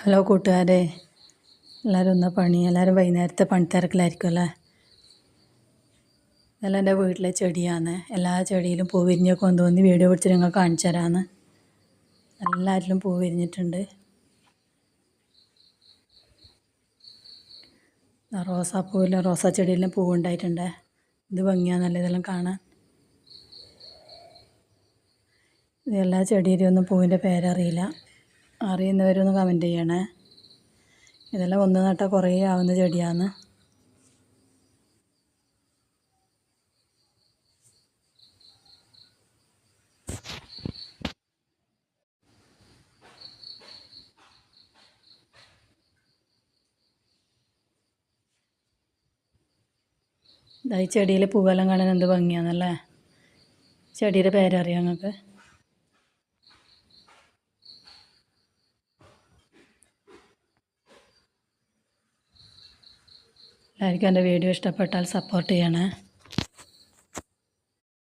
Hello കൂട്ടുകാരെ. എല്ലാവരും ഒന്ന് പണി? എല്ലാവരും വൈകുന്നേരത്തെ പണിത്തിരക്കിലായിരിക്കും അല്ലേ ഇതെല്ലാം എന്റെ വീട്ടിലെ ചെടിയാണ്. എല്ലാ ചെടിയിലും പൂ വിരിഞ്ഞൊക്കെ തോന്നി വീഡിയോ പിടിച്ച് നിങ്ങൾ കാണിച്ചു തരാമെന്ന് എല്ലാറ്റിലും പൂ വിരിഞ്ഞിട്ടുണ്ട്. റോസാപ്പൂവിലും റോസാ ചെടിയിലും പൂ ഉണ്ടായിട്ടുണ്ട്. ഇത് നല്ല ഇതെല്ലാം കാണാൻ. എല്ലാ ചെടിയിലും ഒന്നും പൂവിന്റെ പേരറിയില്ല. അറിയുന്നവരൊന്ന് കമന്റ് ചെയ്യണേ. ഇതെല്ലാം ഒന്ന് നട്ടാൽ കുറേ ആവുന്ന ചെടിയാണ് ഈ ചെടിയിൽ പൂവെല്ലാം കാണാൻ എന്ത് ഭംഗിയാണല്ലേ ചെടിയുടെ പേരറിയാം നിങ്ങൾക്ക് എല്ലാവർക്കും എന്റെ വീഡിയോ ഇഷ്ടപ്പെട്ടാൽ സപ്പോർട്ട് ചെയ്യണേ.